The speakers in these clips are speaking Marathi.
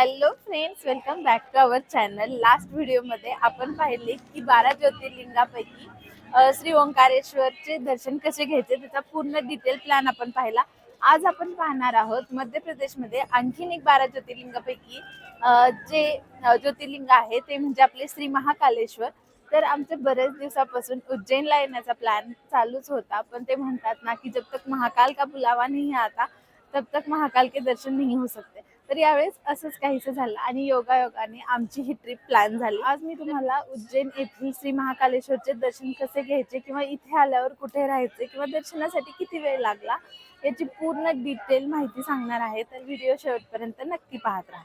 Hello friends welcome back to our channel last व्हिडिओमध्ये आपण पाहिले की बारा ज्योतिर्लिंगापैकी श्री ओंकारेश्वरचे दर्शन कसे घ्यायचे त्याचा पूर्ण डिटेल प्लॅन आपण पाहिला. आज आपण पाहणार आहोत मध्य प्रदेशमध्ये आणखीन एक बारा ज्योतिर्लिंगापैकी जे ज्योतिर्लिंग आहे ते म्हणजे आपले श्री महाकालेश्वर. तर आमचे बरेच दिवसापासून उज्जैनला येण्याचा प्लॅन चालूच होता. पण ते म्हणतात ना की जब तक महाकाल का बुलावा नाही आता तब तक महाकाल के दर्शन नाही हो सकते तर यावेळेस असंच काहीसं झालं आणि योगायोगाने आमची ही ट्रिप प्लॅन झाली. आज मी तुम्हाला उज्जैन येथील श्री महाकालेश्वरचे दर्शन कसे घ्यायचे किंवा इथे आल्यावर कुठे राहायचे किंवा दर्शनासाठी किती वेळ लागला याची पूर्ण डिटेल माहिती सांगणार आहे. तर व्हिडिओ शेवटपर्यंत नक्की पाहत राहा.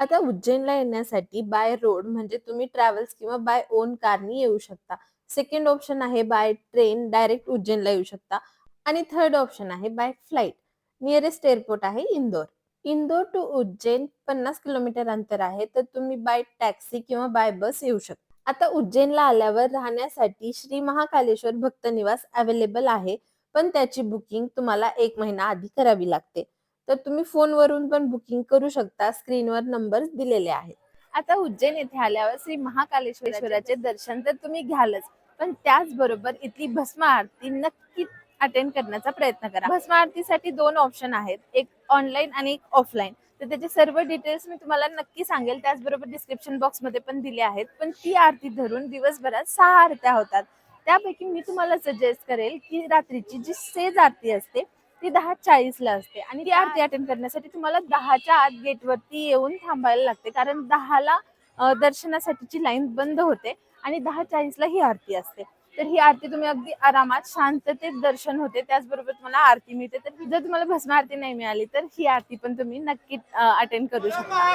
आता उज्जैनला येण्यासाठी बाय रोड म्हणजे तुम्ही ट्रॅव्हल्स किंवा बाय ओन कारनी येऊ शकता. सेकंड ऑप्शन आहे बाय ट्रेन डायरेक्ट उज्जैनला येऊ शकता. आणि थर्ड ऑप्शन आहे बाय फ्लाईट नियरेस्ट एअरपोर्ट आहे इंदोर. इंदोर टू उज्जैन पन्नास किलोमीटर अंतर आहे तर तुम्ही बाय टॅक्सी किंवा बाय बस येऊ शकता. आता उज्जैनला आल्यावर राहण्यासाठी श्री महाकालेश्वर भक्त निवास अवेलेबल आहे पण त्याची बुकिंग तुम्हाला एक महिना आधी करावी लागते. तर तुम्ही फोनवरून पण बुकिंग करू शकता स्क्रीनवर नंबर दिलेले आहेत. आता उज्जैन येथे आल्यावर श्री महाकालेश्वराचे दर्शन तर तुम्ही घ्यालच पण त्याचबरोबर इथली भस्म आरती नक्की अटेंड करण्याचा प्रयत्न करा. भस्म आरतीसाठी दोन ऑप्शन आहेत. एक ऑनलाईन आणि एक ऑफलाईन तर त्याचे सर्व डिटेल्स मी तुम्हाला नक्की सांगेल. त्याचबरोबर डिस्क्रिप्शन बॉक्समध्ये पण दिले आहेत. पण ती आरती धरून दिवसभरात सहा आरत्या होतात. त्यापैकी मी तुम्हाला सजेस्ट करेल की रात्रीची जी सेज आरती असते ती दहा चाळीसला असते. आणि ती आरती अटेंड करण्यासाठी तुम्हाला दहाच्या आत गेटवरती येऊन थांबायला लागते. कारण दहाला दर्शनासाठीची लाईन बंद होते आणि दहा चाळीसला ही आरती असते. तर ही आरती तुम्ही अगदी आरामात शांततेत दर्शन होते त्याचबरोबर तुम्हाला आरती मिळते. तर जर तुम्हाला भस्म आरती नाही मिळाली तर ही आरती पण तुम्ही नक्की अटेंड करू शकता.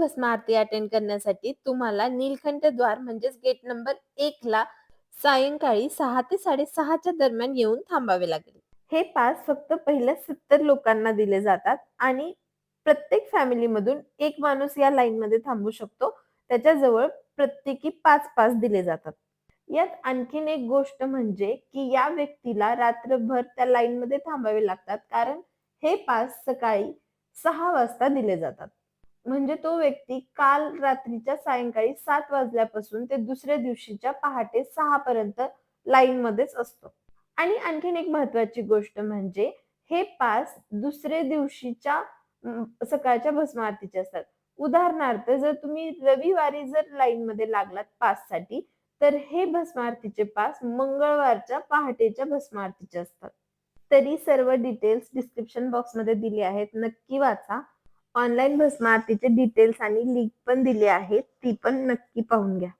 भस्म आरती अटेंड करण्यासाठी तुम्हाला नीलकंठ द्वार म्हणजेच गेट नंबर एक ला सायंकाळी सहा ते साडेसहाच्या दरम्यान येऊन थांबावे लागेल. हे पास फक्त पहिल्या सत्तर लोकांना दिले जातात आणि प्रत्येक फॅमिलीमधून एक माणूस या लाईन मध्ये थांबू शकतो. त्याच्याजवळ प्रत्येकी पाच पास दिले जातात. यात आणखीन एक गोष्ट म्हणजे की या व्यक्तीला रात्रभर त्या लाईन मध्ये थांबावे लागतात. कारण हे पास सकाळी सहा वाजता दिले जातात. म्हणजे तो व्यक्ती काल रात्रीच्या सायंकाळी सात वाजल्यापासून ते दुसऱ्या दिवशीच्या पहाटे सहा पर्यंत लाईन मध्येच असतो. आणि आणखीन एक महत्वाची गोष्ट म्हणजे हे पास दुसऱ्या दिवशीच्या सकाळच्या भस्म आरतीचे असतात. उदाहरणार्थ जर तुम्ही रविवारी जर लाईन मध्ये लागलात पाससाठी तर हे भस्म आरतीचे पास मंगळवारच्या पहाटेच्या भस्मारतीचे असतात. तरी सर्व डिटेल्स डिस्क्रिप्शन बॉक्समध्ये दिले आहेत. नक्की वाचा. ऑनलाईन भस्म आरतीचे डिटेल्स आणि लिंक पण दिली आहे ती पण नक्की पाहून घ्या.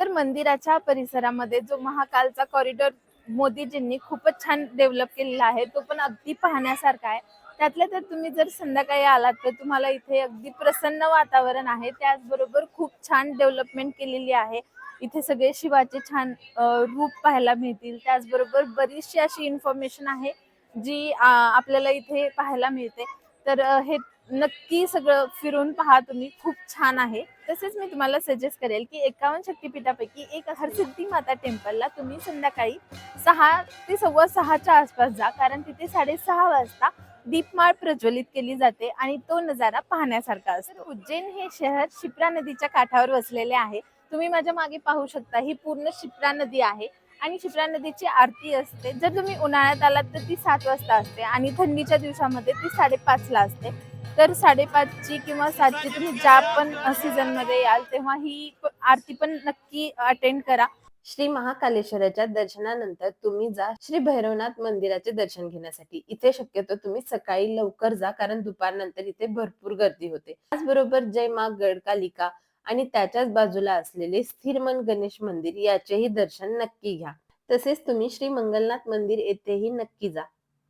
तर मंदिराच्या परिसरामध्ये जो महाकालचा कॉरिडॉर मोदीजींनी खूपच छान डेव्हलप केलेला आहे तो पण अगदी पाहण्यासारखा आहे. त्यातल्या तर तुम्ही जर संध्याकाळी आलात तर तुम्हाला इथे अगदी प्रसन्न वातावरण आहे. त्याचबरोबर खूप छान डेव्हलपमेंट केलेली आहे. इथे सगळे शिवाचे छान रूप पाहायला मिळतील. त्याचबरोबर बरीचशी अशी इन्फॉर्मेशन आहे जी आपल्याला इथे पाहायला मिळते. तर हे नक्की सगळं फिरून पहा तुम्ही. खूप छान आहे. तसेच मी तुम्हाला सजेस्ट करेल की एकावन्न शक्तीपीठापैकी एक हरसिद्धी माता टेम्पलला तुम्ही संध्याकाळी सहा ते सव्वा सहाच्या आसपास जा. कारण तिथे साडेसहा वाजता दीपमाळ प्रज्वलित केली जाते आणि तो नजारा पाहण्यासारखा असतो. उज्जैन हे शहर शिप्रा नदीच्या काठावर वसलेले आहे. तुम्ही माझ्या मागे पाहू शकता. ही पूर्ण शिप्रा नदी आहे. आणि शिप्रा नदीची आरती असते. जर तुम्ही उन्हाळ्यात आलात तर ती सात वाजता असते आणि थंडीच्या दिवसामध्ये ती साडेपाचला असते. तर साडेपाचची किंवा सातची तुम्ही ज्या पण सीझनमध्ये याल तेव्हा ही आरती पण नक्की अटेंड करा. श्री महाकालेश्वराच्या दर्शनानंतर तुम्ही जा श्री भैरवनाथ मंदिराचे दर्शन घेण्यासाठी. इथे शक्यतो तुम्ही सकाळी लवकर जा कारण दुपारनंतर इथे भरपूर गर्दी होते. त्याचबरोबर जय मा गडकालिका आणि त्याच्याच बाजूला असलेले स्थिरमन गणेश मंदिर याचेही दर्शन नक्की घ्या. तसेच तुम्ही श्री मंगलनाथ मंदिर येथेही नक्की जा.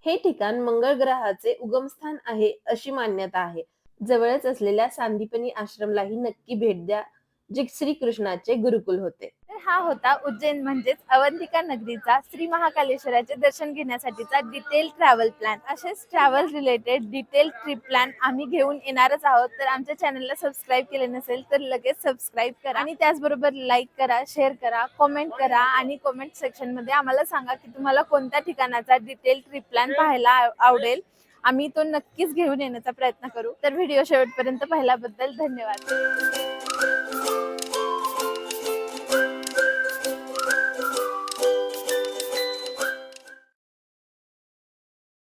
हे ठिकाण मंगळ ग्रहाचे उगमस्थान आहे अशी मान्यता आहे. जवळच असलेल्या सांदीपनी आश्रमलाही नक्की भेट द्या. जे श्रीकृष्णाचे गुरुकुल होते. तर हा होता उज्जैन म्हणजेच अवंतिका नगरीचा श्री महाकालेश्वराचे दर्शन घेण्यासाठीचा डिटेल ट्रॅव्हल प्लॅन असेच travel related detail trip plan आम्ही घेऊन येणारच आहोत. तर आमच्या चॅनलला सबस्क्राईब केले नसेल तर लगेच सबस्क्राईब करा. आणि त्याचबरोबर लाईक करा शेअर करा कॉमेंट करा आणि कॉमेंट सेक्शनमध्ये आम्हाला सांगा की तुम्हाला कोणत्या ठिकाणाचा डिटेल ट्रिप प्लॅन पाहायला आवडेल. आम्ही तो नक्कीच घेऊन येण्याचा प्रयत्न करू. तर व्हिडिओ शेवटपर्यंत पाहिल्याबद्दल धन्यवाद.